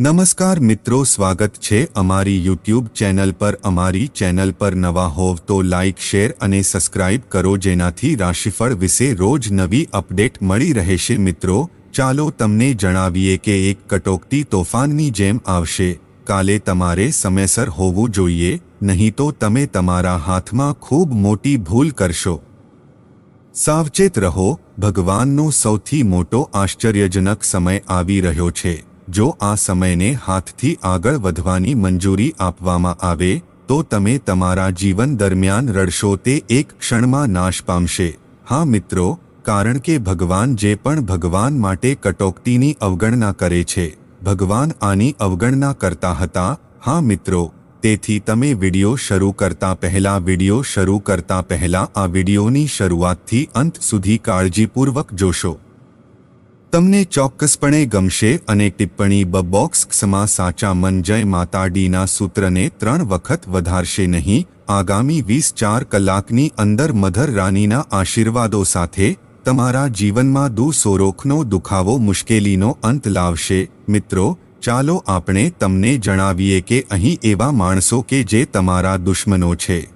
નમસ્કાર મિત્રો, સ્વાગત છે અમારી યુટ્યુબ ચેનલ પર. અમારી ચેનલ પર નવા હોવ તો લાઇક શેર અને સબસ્ક્રાઇબ કરો જેનાથી રાશિફળ વિશે રોજ નવી અપડેટ મળી રહેશે મિત્રો. ચાલો તમને જણાવીએ કે એક કટોકટી તોફાનની જેમ આવશે. કાલે તમારે સમયસર હોવું જોઈએ, નહીં તો તમે તમારા હાથમાં ખૂબ મોટી ભૂલ કરશો. સાવચેત રહો, ભગવાનનો સૌથી મોટો આશ્ચર્યજનક સમય આવી રહ્યો છે. જો આ સમયને હાથથી આગળ વધવાની મંજૂરી આપવામાં આવે, તો તમે તમારા જીવન દરમિયાન રડશો તે એક ક્ષણમાં નાશ પામશે. હા મિત્રો, કારણ કે ભગવાન જે પણ ભગવાન માટે કટોકટીની અવગણના કરે છે, ભગવાન આની અવગણના કરતા હતા, હા મિત્રો, તેથી તમે વિડિયો શરૂ કરતા પહેલા વિડિયો શરૂ કરતા પહેલા આ વિડિયોની શરૂઆતથી અંત સુધી કાળજીપૂર્વક જોશો. તમને ચોક્કસપણે ગમશે અને ટિપ્પણી બ સાચા મન જય માતાડીના સૂત્રને ત્રણ વખત વધારશે નહીં. આગામી વીસ ચાર કલાકની અંદર મધર રાનીના આશીર્વાદો સાથે તમારા જીવનમાં દુ સોરોખનો દુખાવો મુશ્કેલીનો અંત લાવશે. મિત્રો, ચાલો આપણે તમને જણાવીએ કે અહીં એવા માણસો કે જે તમારા દુશ્મનો છે.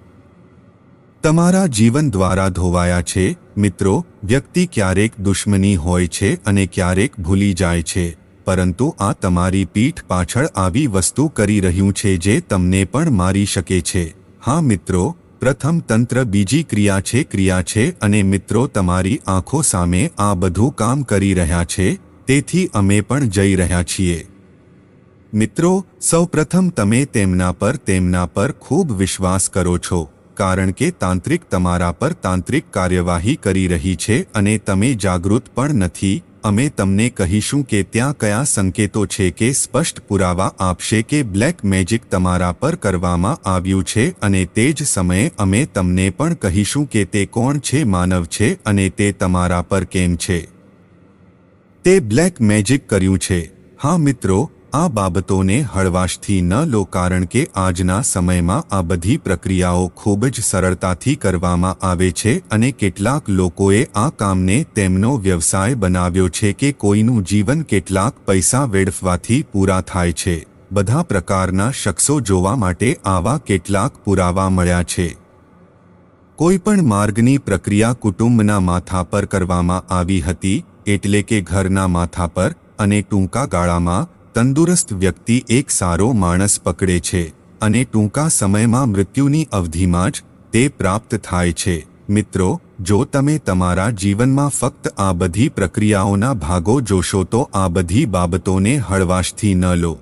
તમારા જીવન દ્વારા ધોવાયા છે મિત્રો, વ્યક્તિ ક્યારેક દુશ્મની હોય છે અને ક્યારેક ભૂલી જાય છે, પરંતુ આ તમારી પીઠ પાછળ આવી વસ્તુ કરી રહ્યું છે જે તમને પણ મારી શકે છે. હા મિત્રો, પ્રથમ તંત્ર બીજી ક્રિયા છે ક્રિયા છે અને મિત્રો તમારી આંખો સામે આ બધું કામ કરી રહ્યા છે, તેથી અમે પણ જઈ રહ્યા છીએ. મિત્રો, સૌપ્રથમ તમે તેમના પર તેમના પર ખૂબ વિશ્વાસ કરો છો. કારણ કે તાંત્રિક તમારા પર તાંત્રિક કાર્યવાહી કરી રહી છે અને તમે જાગૃત પણ નથી. અમે તમને કહીશું કે ત્યાં કયા સંકેતો છે કે સ્પષ્ટ પુરાવા આપશે કે બ્લેક મેજિક તમારા પર કરવામાં આવ્યું છે અને તે જ સમયે અમે તમને પણ કહીશું કે તે કોણ છે, માનવ છે અને તે તમારા પર કેમ છે. તે બ્લેક મેજિક કર્યું છે. હા મિત્રો આ બાબતોને હળવાશથી ન લો કારણ કે આજના સમયમાં આ બધી પ્રક્રિયાઓ ખૂબ જ સરળતાથી કરવામાં આવે છે અને કેટલાક લોકોએ આ કામને તેમનો વ્યવસાય બનાવ્યો છે કે કોઈનું જીવન કેટલાક પૈસા વેડફવાથી પૂરા થાય છે. બધા પ્રકારના શખ્સો જોવા માટે આવા કેટલાક પુરાવા મળ્યા છે. કોઈપણ માર્ગની પ્રક્રિયા કુટુંબના માથા પર કરવામાં આવી હતી, એટલે કે ઘરના માથા પર અને ટૂંકા ગાળામાં તંદુરસ્ત વ્યક્તિ એક સારો માણસ પકડે છે અને ટૂંકા સમયમાં મૃત્યુની અવધિમાં જ તે પ્રાપ્ત થાય છે. મિત્રો, જો તમે તમારા જીવનમાં ફક્ત આ બધી પ્રક્રિયાઓના ભાગો જોશો તો આ બધી બાબતોને હળવાશથી ન લો.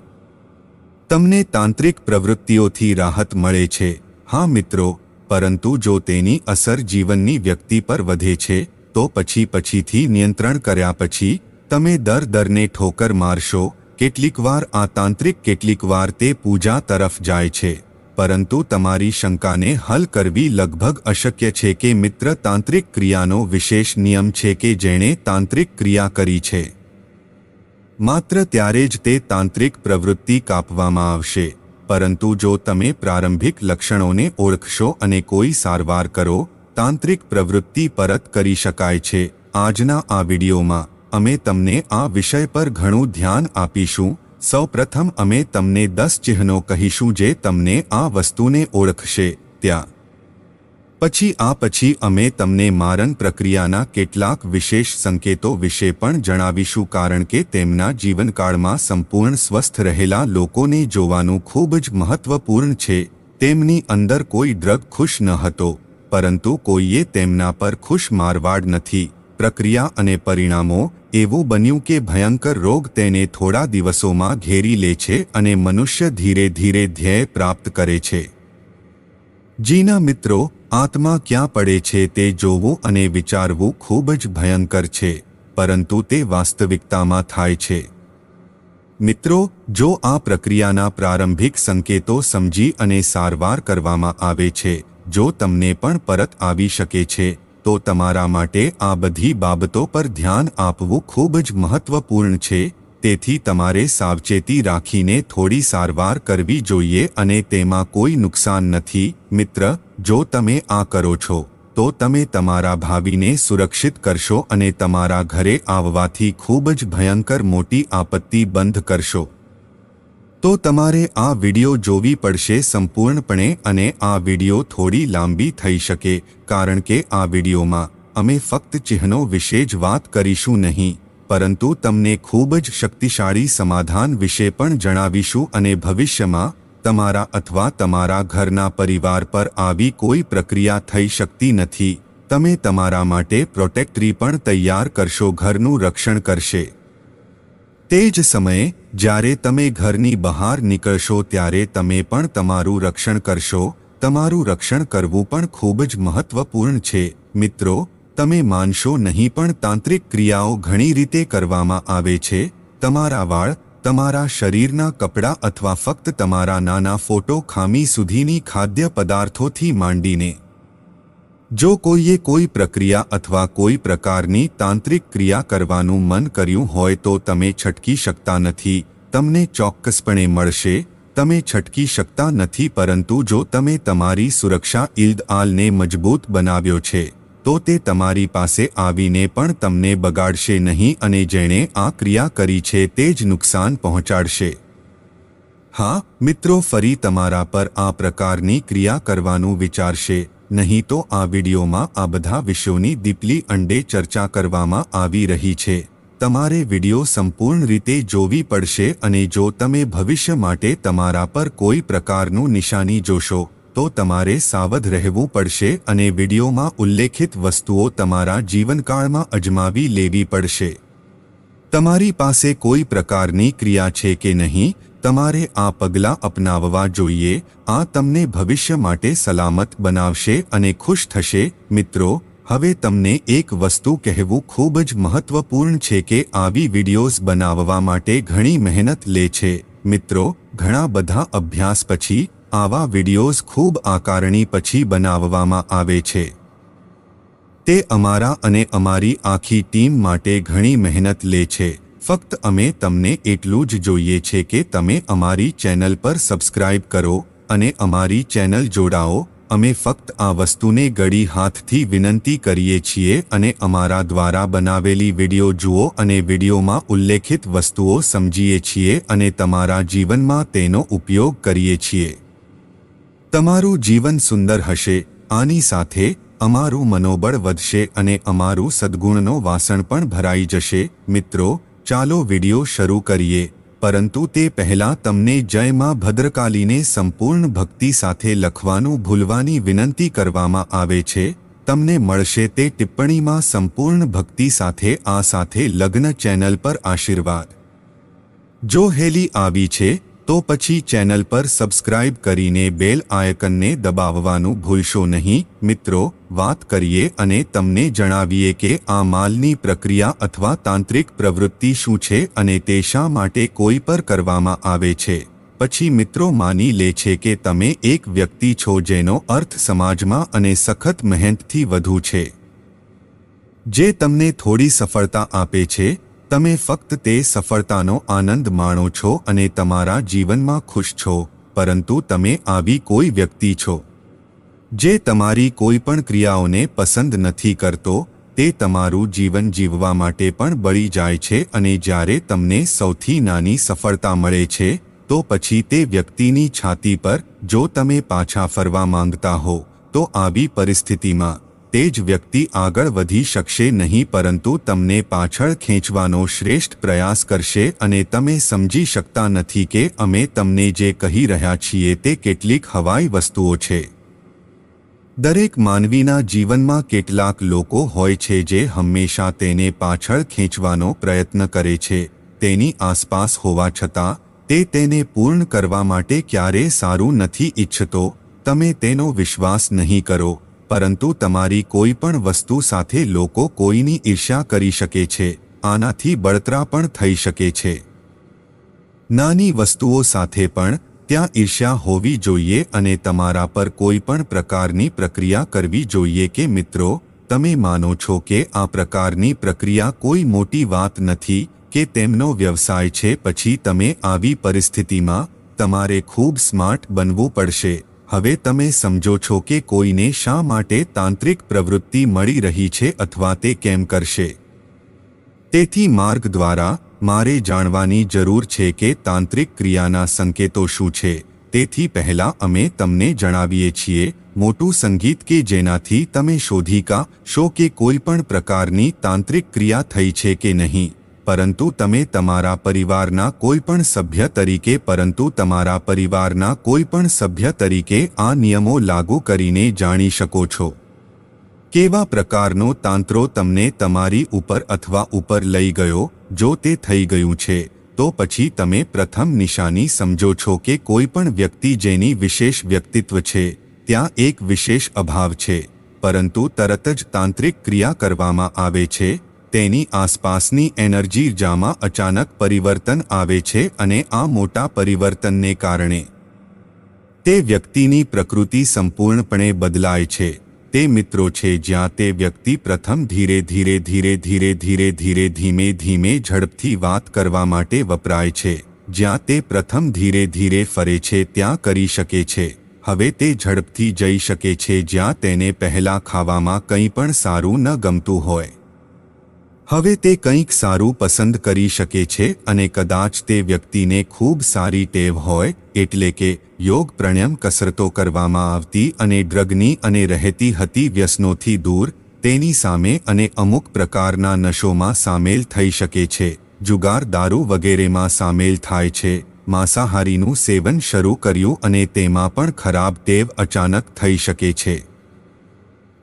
તમને તાંત્રિક પ્રવૃત્તિઓથી રાહત મળે છે. હા, મિત્રો, પરંતુ જો તેની અસર જીવનની વ્યક્તિ પર વધે છે, તો પછી પછીથી નિયંત્રણ કર્યા પછી તમે દર દરને ઠોકર મારશો કેટલીકવાર આ તાંત્રિક કેટલીકવાર તે પૂજા તરફ જાય છે. પરંતુ તમારી શંકાને હલ કરવી લગભગ અશક્ય છે કે મિત્ર તાંત્રિક ક્રિયાનો વિશેષ નિયમ છે કે જેણે તાંત્રિક ક્રિયા કરી છે. માત્ર ત્યારે જ તે તાંત્રિક પ્રવૃત્તિ કાપવામાં આવશે. પરંતુ જો તમે પ્રારંભિક લક્ષણોને ઓળખશો અને કોઈ સારવાર કરો, તાંત્રિક પ્રવૃત્તિ પરત કરી શકાય છે. આજના આ વિડીયોમાં અમે તમને આ વિષય પર ઘણું ધ્યાન આપીશું. સૌપ્રથમ અમે તમને દસ ચિહ્નો કહીશું જે તમને આ વસ્તુને ઓળખશે. ત્યાં. પછી આ પછી અમે તમને મારણ પ્રક્રિયાના કેટલાક વિશેષ સંકેતો વિશે પણ જણાવીશું કારણ કે તેમના જીવનકાળમાં સંપૂર્ણ સ્વસ્થ રહેલા લોકોને જોવાનું ખૂબ જ મહત્વપૂર્ણ છે. તેમની અંદર કોઈ ડ્રગ ખુશ ન હતો, પરંતુ કોઈએ તેમના પર ખુશ મારવાડ નથી. પ્રક્રિયા અને પરિણામો એવું બન્યું કે ભયંકર રોગ તેને થોડા દિવસોમાં ઘેરી લે છે અને મનુષ્ય ધીરે ધીરે ધ્યેય પ્રાપ્ત કરે છે. જીના મિત્રો, આત્મા ક્યાં પડે છે તે જોવું અને વિચારવું ખૂબ જ ભયંકર છે, પરંતુ તે વાસ્તવિકતામાં થાય છે. મિત્રો, જો આ પ્રક્રિયાના પ્રારંભિક સંકેતો સમજી અને સારવાર કરવામાં આવે છે, જો તમને પણ પરત આવી શકે છે તો તમારા માટે આ બધી બાબતો પર ધ્યાન આપવું ખૂબ જ મહત્વપૂર્ણ છે. તેથી તમારે સાવચેતી રાખીને થોડી સારવાર કરવી જોઈએ અને તેમાં કોઈ નુકસાન નથી. મિત્ર, જો તમે આ કરો છો, તો તમે તમારા ભાવિને સુરક્ષિત કરશો અને તમારા ઘરે આવવાથી ખૂબ જ ભયંકર મોટી આપત્તિ બંધ કરશો. તો તમારે આ વિડિયો જોવી પડશે સંપૂર્ણપણે અને આ વિડિયો થોડી લાંબી થઈ શકે, કારણ કે આ વિડિયોમાં અમે ફક્ત ચિહ્નો વિશે જ વાત કરીશું નહીં, પરંતુ તમને ખૂબ જ શક્તિશાળી સમાધાન વિશે પણ જણાવીશું અને ભવિષ્યમાં તમારા અથવા તમારા ઘરના પરિવાર પર આવી કોઈ પ્રક્રિયા થઈ શકતી નથી. તમે તમારા માટે પ્રોટેક્ટરી પણ તૈયાર કરશો, ઘરનું રક્ષણ કરશે. તે જ સમયે, જ્યારે તમે ઘરની બહાર નીકળશો ત્યારે તમે પણ તમારું રક્ષણ કરશો. તમારું રક્ષણ કરવું પણ ખૂબ જ મહત્વપૂર્ણ છે. મિત્રો, તમે માનશો નહીં પણ તાંત્રિક ક્રિયાઓ ઘણી રીતે કરવામાં આવે છે. તમારા વાળ, તમારા શરીરના કપડાં અથવા ફક્ત તમારા નાના ફોટો ખામી સુધીની ખાદ્ય પદાર્થોથી માંડીને જો કોઈએ કોઈ પ્રક્રિયા અથવા કોઈ પ્રકારની તાંત્રિક ક્રિયા કરવાનું મન કર્યું હોય તો તમે છટકી શકતા નથી, તમને ચોક્કસપણે મળશે, તમે છટકી શકતા નથી પરંતુ જો તમે તમારી સુરક્ષા ઈદ આલને મજબૂત બનાવ્યો છે, તો તે તમારી પાસે આવીને પણ તમને બગાડશે નહીં અને જેણે આ ક્રિયા કરી છે તે જ નુકસાન પહોંચાડશે. હા, મિત્રો, ફરી તમારા પર આ પ્રકારની ક્રિયા કરવાનું વિચારશે. નહીં તો આ વિડીયોમાં આ બધા વિષયોની દીપલી અંડે ચર્ચા કરવામાં આવી રહી છે. તમારે વીડિયો સંપૂર્ણ રીતે જોવી પડશે અને જો તમે ભવિષ્ય માટે તમારા પર કોઈ પ્રકારનું નિશાની જોશો, તો તમારે સાવધ રહેવું પડશે અને વિડીયોમાં ઉલ્લેખિત વસ્તુઓ તમારા જીવનકાળમાં અજમાવી લેવી પડશે. તમારી પાસે કોઈ પ્રકારની ક્રિયા છે કે નહીં તમારે આ પગલાં અપનાવવા જોઈએ, આ તમને ભવિષ્ય માટે સલામત બનાવશે અને ખુશ થશે. મિત્રો, હવે તમને એક વસ્તુ કહેવું ખૂબ જ મહત્વપૂર્ણ છે કે આવી વિડીયોઝ બનાવવા માટે ઘણી મહેનત લે છે. મિત્રો, ઘણા બધા અભ્યાસ પછી, આવા વિડીયોઝ ખૂબ આકારણી પછી બનાવવામાં આવે છે. તે અમારા અને અમારી આખી ટીમ માટે ઘણી મહેનત લે છે. ફક્ત અમે તમને એટલું જ જોઈએ છે કે તમે અમારી ચેનલ પર સબસ્ક્રાઇબ કરો અને અમારી ચેનલ જોડાઓ. અમે ફક્ત આ વસ્તુને ગળી હાથથી વિનંતી કરીએ છીએ અને અમારા દ્વારા બનાવેલી વીડિયો જુઓ અને વિડીયોમાં ઉલ્લેખિત વસ્તુઓ સમજીએ છીએ અને તમારા જીવનમાં તેનો ઉપયોગ કરીએ છીએ. તમારું જીવન સુંદર હશે. આની સાથે અમારું મનોબળ વધશે અને અમારું સદ્ગુણનો વાસણ પણ ભરાઈ જશે. મિત્રો ચાલો વિડિયો શરૂ કરીએ, પરંતુ તે પહેલાં તમને જય માં ભદ્રકાલીને સંપૂર્ણ ભક્તિ સાથે લખવાનું ભૂલવાની વિનંતી કરવામાં આવે છે, તમને મળશે તે ટિપ્પણીમાં સંપૂર્ણ ભક્તિ સાથે આ સાથે લગ્ન ચેનલ પર આશીર્વાદ. જો હેલી આવી છે તો પછી ચેનલ પર સબસ્ક્રાઇબ કરીને બેલ આયકનને દબાવવાનું ભૂલશો નહીં. મિત્રો, વાત કરીએ અને તમને જણાવીએ કે આ માલની પ્રક્રિયા અથવા તાંત્રિક પ્રવૃત્તિ શું છે અને તે શા માટે કોઈ પર કરવામાં આવે છે. પછી મિત્રો માની લે છે કે તમે એક વ્યક્તિ છો જેનો અર્થ સમાજમાં અને સખત મહેનતથી વધુ છે. જે તમને થોડી સફળતા આપે છે તમે ફક્ત તે સફળતાનો આનંદ માણો છો અને તમારા જીવનમાં ખુશ છો, પરંતુ તમે આવી કોઈ વ્યક્તિ છો, જે તમારી કોઈ પણ ક્રિયાઓને પસંદ નથી કરતો, તે તમારું જીવન જીવવા માટે પણ બળી જાય છે અને જ્યારે તમને સૌથી નાની સફળતા મળે છે, તો પછી તે વ્યક્તિની છાતી પર જો તમે પાછા ફરવા માંગતા હો, તો આવી પરિસ્થિતિમાં તે જ વ્યક્તિ આગળ વધી શકશે નહીં પરંતુ તમને પાછળ ખેંચવાનો શ્રેષ્ઠ પ્રયાસ કરશે અને તમે સમજી શકતા નથી કે અમે તમને જે કહી રહ્યા છીએ તે કેટલીક હવાઈ વસ્તુઓ છે. દરેક માનવીના જીવનમાં કેટલાક લોકો હોય છે જે હંમેશા તેને પાછળ ખેંચવાનો પ્રયત્ન કરે છે. તેની આસપાસ હોવા છતાં, તે તેને પૂર્ણ કરવા માટે ક્યારેય સારું નથી ઈચ્છતો. તમે તેનો વિશ્વાસ નહીં કરો. પરંતુ તમારી કોઈ પણ વસ્તુ સાથે લોકો કોઈની ઈર્ષ્યા કરી શકે છે, આનાથી બળતરા પણ થઈ શકે છે. નાની વસ્તુઓ સાથે પણ ત્યાં ઈર્ષ્યા હોવી જોઈએ અને તમારા પર કોઈ પણ પ્રકારની પ્રક્રિયા કરવી જોઈએ કે મિત્રો, તમે માનો છો કે આ પ્રકારની પ્રક્રિયા કોઈ મોટી વાત નથી કે તેમનો વ્યવસાય છે, પછી તમે આવી પરિસ્થિતિમાં તમારે ખૂબ સ્માર્ટ બનવું પડશે. હવે તમે સમજો છો કે કોઈને શા માટે તાંત્રિક પ્રવૃત્તિ મળી રહી છે અથવા તે કેમ કરશે? તેથી માર્ગ દ્વારા મારે જાણવાની જરૂર છે કે તાંત્રિક ક્રિયાના સંકેતો શું છે. તેથી પહેલા અમે તમને જણાવીએ છીએ, મોટું સંગીત કે જેનાથી તમે શોધી કા શો કે કોઈ પણ પ્રકારની તાંત્રિક ક્રિયા થઈ છે કે નહીં. પરંતુ તમે તમારા પરિવારના કોઈ પણ સભ્ય તરીકે પરંતુ તમારા પરિવારના કોઈ પણ સભ્ય તરીકે આ નિયમો લાગુ કરીને જાણી શકો છો. કેવા પ્રકારનો તાંત્રો તમને તમારી ઉપર અથવા ઉપર લઈ ગયો, જો તે થઈ ગયું છે, તો પછી તમે પ્રથમ નિશાની સમજો છો કે કોઈ પણ વ્યક્તિ જેની વિશેષ વ્યક્તિત્વ છે, ત્યાં એક વિશેષ અભાવ છે, પરંતુ તરત જ તાંત્રિક ક્રિયા કરવામાં આવે છે તેની આસપાસની એનર્જી જામાં અચાનક પરિવર્તન આવે છે અને આ મોટા પરિવર્તનને કારણે. તે વ્યક્તિની પ્રકૃતિ સંપૂર્ણપણે બદલાય છે. તે મિત્રો છે જ્યાં તે વ્યક્તિ પ્રથમ ધીરે ધીરે ધીરે ધીરે ધીરે ધીરે ધીમે ધીમે ઝડપથી વાત કરવા માટે વપરાય છે. જ્યાં તે પ્રથમ ધીરે ધીરે ફરે છે ત્યાં કરી શકે છે. હવે તે ઝડપથી જઈ શકે છે જ્યાં તેને પહેલાં ખાવામાં કંઈ પણ સારું ન ગમતું હોય. હવે તે કંઈક સારું પસંદ કરી શકે છે અને કદાચ તે વ્યક્તિને ખૂબ સારી ટેવ હોય, એટલે કે યોગ પ્રણયમ કસરતો કરવામાં આવતી અને ડ્રગની અને રહેતી હતી વ્યસનોથી દૂર, તેની સામે અને અમુક પ્રકારના નશોમાં સામેલ થઈ શકે છે. જુગાર દારૂ વગેરેમાં સામેલ થાય છે. માંસાહારીનું સેવન શરૂ કર્યું અને તેમાં પણ ખરાબ ટેવ અચાનક થઈ શકે છે.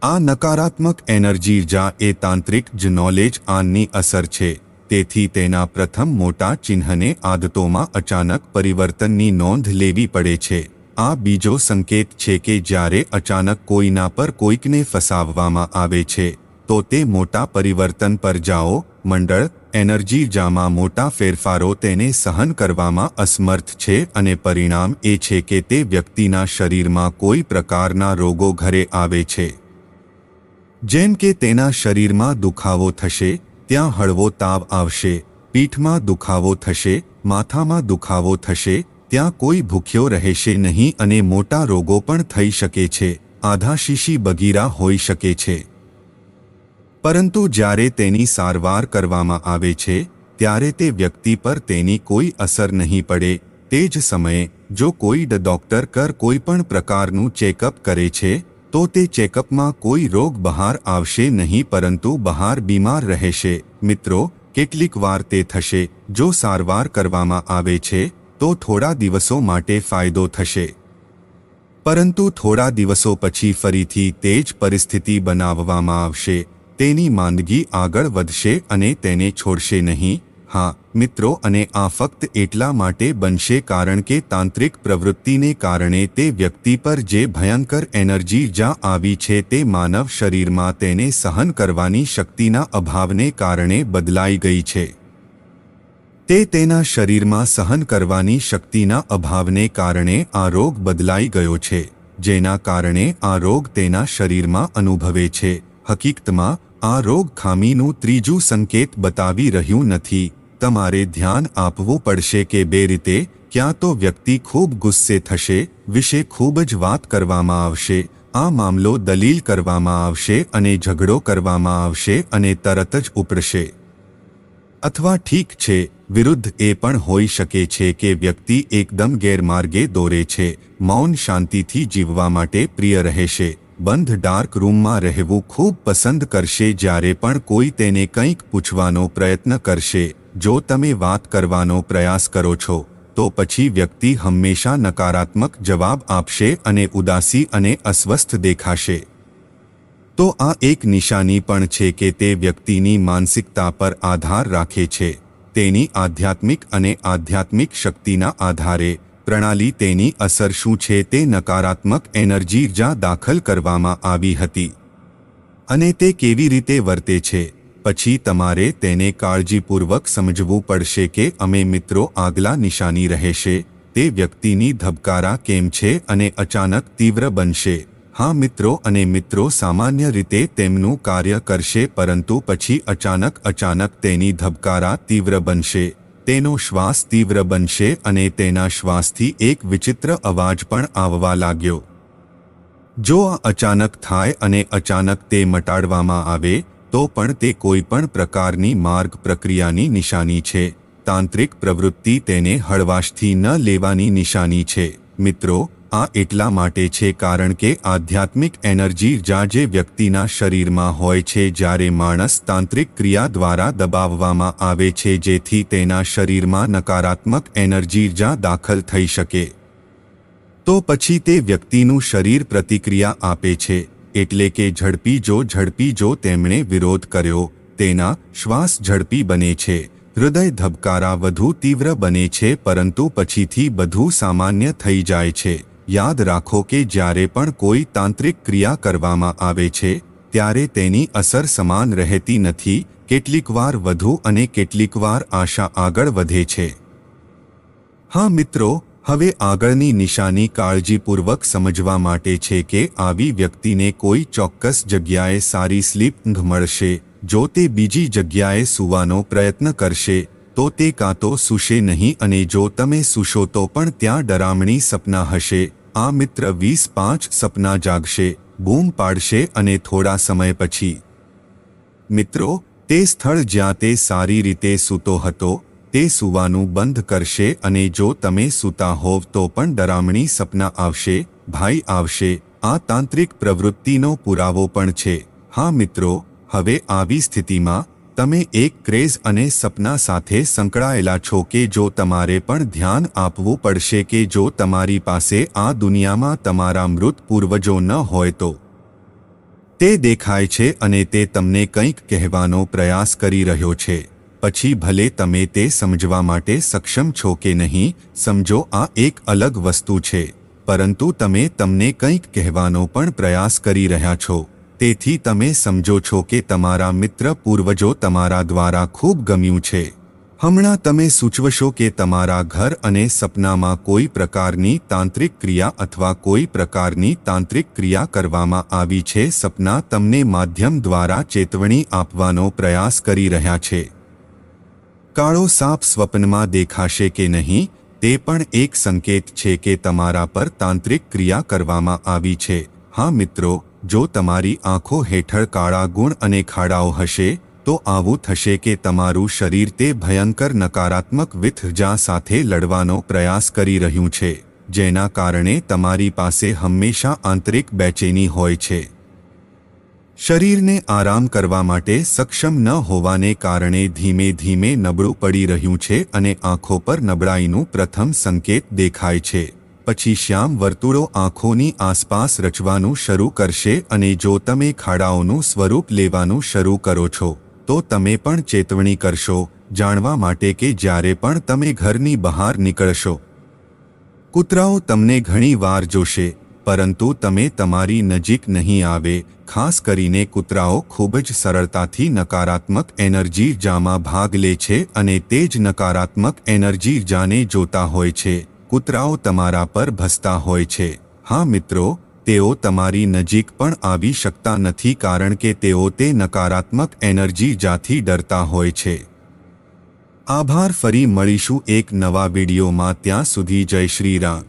આ નકારાત્મક એનર્જી જા એ તાંત્રિક જ નોલેજ આનની અસર છે. તેથી તેના પ્રથમ મોટા ચિહ્નને આદતોમાં અચાનક પરિવર્તનની નોંધ લેવી પડે છે. આ બીજો સંકેત છે કે જ્યારે અચાનક કોઈના પર કોઈકને ફસાવવામાં આવે છે, તો તે મોટા પરિવર્તન પર જાઓ, મંડળ, એનર્જી જામાં મોટા ફેરફારો તેને સહન કરવામાં અસમર્થ છે અને પરિણામ એ છે કે તે વ્યક્તિના શરીરમાં કોઈ પ્રકારના રોગો ઘરે આવે છે. જેમ કે તેના શરીરમાં દુખાવો થશે, ત્યાં હળવો તાવ આવશે, પીઠમાં દુખાવો થશે, માથામાં દુખાવો થશે, ત્યાં કોઈ ભૂખ્યો રહેશે નહીં અને મોટા રોગો પણ થઈ શકે છે આધાશીશી બગીરા હોઈ શકે છે. પરંતુ જ્યારે તેની સારવાર કરવામાં આવે છે, ત્યારે તે વ્યક્તિ પર તેની કોઈ અસર નહીં પડે, તે જ સમયે, જો કોઈ ડોક્ટર કર કોઈ પણ પ્રકારનું ચેકઅપ કરે છે તો તે ચેકઅપમાં કોઈ રોગ બહાર આવશે નહીં પરંતુ બહાર બીમાર રહેશે. મિત્રો, કેટલીક વાર તે થશે. જો સારવાર કરવામાં આવે છે, તો થોડા દિવસો માટે ફાયદો થશે. પરંતુ થોડા દિવસો પછી ફરીથી તે જ પરિસ્થિતિ બનાવવામાં આવશે. તેની માંદગી આગળ વધશે અને તેને છોડશે નહીં. હા, મિત્રો, અને આ ફક્ત એટલા માટે બનશે કારણ કે તાંત્રિક પ્રવૃત્તિને કારણે તે વ્યક્તિ પર જે ભયંકર એનર્જી જ્યાં આવી છે તે માનવ શરીરમાં તેને સહન કરવાની શક્તિના અભાવને કારણે બદલાઈ ગઈ છે. તે તેના શરીરમાં સહન કરવાની શક્તિના અભાવને કારણે આ રોગ બદલાઈ ગયો છે, જેના કારણે આ રોગ તેના શરીરમાં અનુભવે છે. હકીકતમાં, આ રોગ ખામીનું ત્રીજું સંકેત બતાવી રહ્યું નથી. તમારે ધ્યાન આપવું પડશે કે બે રીતે, ક્યાં તો વ્યક્તિ ખૂબ ગુસ્સે થશે, વિશે ખૂબ જ વાત કરવામાં આવશે, આ મામલો દલીલ કરવામાં આવશે અને ઝઘડો કરવામાં આવશે અને તરત જ ઉપડશે. અથવા ઠીક છે, વિરુદ્ધ એ પણ હોઈ શકે છે કે વ્યક્તિ એકદમ ગેરમાર્ગે દોરે છે, મૌન શાંતિથી જીવવા માટે પ્રિય રહેશે, બંધ ડાર્ક રૂમમાં રહેવું ખૂબ પસંદ કરશે જ્યારે પણ કોઈ તેને કંઈક પૂછવાનો પ્રયત્ન કરશે. જો તમે વાત કરવાનો પ્રયાસ કરો છો, તો પછી વ્યક્તિ હંમેશા નકારાત્મક જવાબ આપશે અને ઉદાસી અને અસ્વસ્થ દેખાશે. તો આ એક નિશાની પણ છે કે તે વ્યક્તિની માનસિકતા પર આધાર રાખે છે, તેની આધ્યાત્મિક અને આધ્યાત્મિક શક્તિના આધારે, પ્રણાલી તેની અસર શું છે તે નકારાત્મક એનર્જી જ્યાં દાખલ કરવામાં આવી હતી. અને તે કેવી રીતે વર્તે છે? પછી તમારે તેને કાળજીપૂર્વક સમજવું પડશે કે અમે મિત્રો આગલા નિશાની રહેશે, તે વ્યક્તિની ધબકારા કેમ છે અને અચાનક તીવ્ર બનશે. હા મિત્રો અને મિત્રો સામાન્ય રીતે તેમનું કાર્ય કરશે પરંતુ પછી અચાનક અચાનક તેની ધબકારા તીવ્ર બનશે. તેનો શ્વાસ તીવ્ર બનશે અને તેના શ્વાસથી એક વિચિત્ર અવાજ પણ આવવા લાગ્યો. જો આ અચાનક થાય અને અચાનક તે મટાડવામાં આવે તો પણ તે કોઈ પણ પ્રકારની માર્ગ પ્રક્રિયાની નિશાની છે. તાંત્રિક પ્રવૃત્તિ તેને હળવાશથી ન લેવાની નિશાની છે. મિત્રો, આ એટલા માટે છે કારણ કે આધ્યાત્મિક એનર્જી જા જે વ્યક્તિના શરીરમાં હોય છે જ્યારે માણસ તાંત્રિક ક્રિયા દ્વારા દબાવવામાં આવે છે જેથી તેના શરીરમાં નકારાત્મક એનર્જી જા દાખલ થઈ શકે. તો પછી તે વ્યક્તિનું શરીર પ્રતિક્રિયા આપે છે. એટલે કે ઝડપી જો ઝડપી જો તેમણે વિરોધ કર્યો, તેના શ્વાસ ઝડપી બને છે, હૃદય ધબકારા વધુ તીવ્ર બને છે, પરંતુ પછીથી બધું સામાન્ય થઈ જાય છે. યાદ રાખો કે જ્યારે પણ કોઈ તાંત્રિક ક્રિયા કરવામાં આવે છે, ત્યારે તેની અસર સમાન રહેતી નથી, કેટલીકવાર વધુ અને કેટલીકવાર આશા આગળ વધે છે. હા મિત્રો હવે આગળની નિશાની કાળજીપૂર્વક સમજવા માટે છે કે આવી વ્યક્તિને કોઈ ચોક્કસ જગ્યાએ સારી સ્લીપ ઊંઘ મળશે. જો તે બીજી જગ્યાએ સૂવાનો પ્રયત્ન કરશે, તો તે કાં તો સૂશે નહીં અને જો તમે સૂશો તો પણ ત્યાં ડરામણી સપના હશે. આ મિત્ર વીસ પાંચ સપના જાગશે, બૂમ પાડશે અને થોડા સમય પછી મિત્રો, તે સ્થળ જ્યાં તે સારી રીતે સૂતો હતો તે સૂવાનું બંધ કરશે અને જો તમે સૂતા હોવ તો પણ ડરામણી સપના આવશે, ભાઈ આવશે, આ તાંત્રિક પ્રવૃત્તિનો પુરાવો પણ છે. હા મિત્રો, હવે આવી સ્થિતિમાં તમે એક ક્રેઝ અને સપના સાથે સંકળાયેલા છો કે જો તમારે પણ ધ્યાન આપવું પડશે કે જો તમારી પાસે આ દુનિયામાં તમારા મૃત પૂર્વજો ન હોય તો. તે દેખાય છે અને તે તમને કંઈક કહેવાનો પ્રયાસ કરી રહ્યો છે. પછી ભલે તમે તે સમજવા માટે સક્ષમ છો કે નહીં, સમજો આ એક અલગ વસ્તુ છે. પરંતુ તમે તમને કંઈક કહેવાનો પણ પ્રયાસ કરી રહ્યા છો. તેથી તમે સમજો છો કે તમારા મિત્ર પૂર્વજો તમારા દ્વારા ખૂબ ગમ્યું છે. હમણાં તમે સૂચવશો કે તમારા ઘર અને સપનામાં કોઈ પ્રકારની તાંત્રિક ક્રિયા અથવા કોઈ પ્રકારની તાંત્રિક ક્રિયા કરવામાં આવી છે. સપના તમને માધ્યમ દ્વારા ચેતવણી આપવાનો પ્રયાસ કરી રહ્યા છે. કાળો સાપ સ્વપ્નમાં દેખાશે કે નહીં, તે પણ એક સંકેત છે કે તમારા પર તાંત્રિક ક્રિયા કરવામાં આવી છે. હા મિત્રો, જો તમારી આંખો હેઠળ કાળા ગુણ અને ખાડાઓ હશે, તો આવું થશે કે તમારું શરીર તે ભયંકર નકારાત્મક વિથજા સાથે લડવાનો પ્રયાસ કરી રહ્યું છે, જેના કારણે તમારી પાસે હંમેશા આંતરિક બેચેની હોય છે. શરીરને આરામ કરવા માટે સક્ષમ ન હોવાને કારણે ધીમે ધીમે નબળું પડી રહ્યું છે અને આંખો પર નબળાઈનું પ્રથમ સંકેત દેખાય છે. પછી શ્યામ વર્તુળો આંખોની આસપાસ રચવાનું શરૂ કરશે અને જો તમે ખાડાઓનું સ્વરૂપ લેવાનું શરૂ કરો છો, તો તમે પણ ચેતવણી કરશો, જાણવા માટે કે જ્યારે પણ તમે ઘરની બહાર નીકળશો. કૂતરાઓ તમને ઘણી વાર જોશે પરંતુ તમે તમારી નજીક નહીં આવે, ખાસ કરીને કૂતરાઓ ખૂબ જ સરળતાથી નકારાત્મક એનર્જી જામાં ભાગ લે છે અને તે જ નકારાત્મક એનર્જી જાને જોતા હોય છે. કૂતરાઓ તમારા પર ભસતા હોય છે. હા મિત્રો, તેઓ તમારી નજીક પણ આવી શકતા નથી કારણ કે તેઓ તે નકારાત્મક એનર્જી જાથી ડરતા હોય છે. આભાર, ફરી મળીશું એક નવા વિડીયોમાં. ત્યાં સુધી જય શ્રી રામ.